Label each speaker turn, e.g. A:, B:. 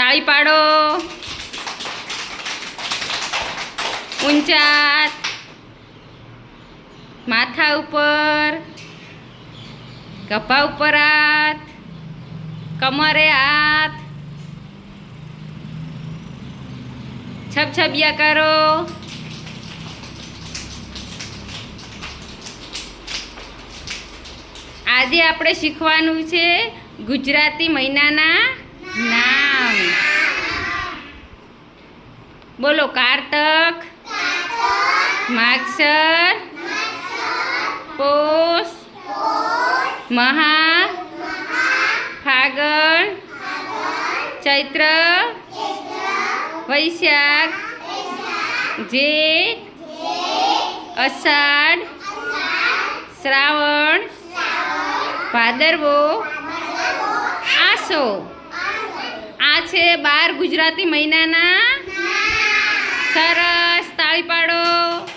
A: તાળી પાડો. ઊંચા માથા ઉપર. કપા ઉપર હાથ. કમરે હાથ. છબછબિયા કરો. આજે આપણે શીખવાનું છે ગુજરાતી મહિનાના નામ. બોલો કારતક માગસર પોષ મહા ફાગણ ચૈત્ર વૈશાખ જેઠ અષાઢ શ્રાવણ ભાદરવો આસો. છે બાર ગુજરાતી મહિનાના. સરસ તાળી પાડો.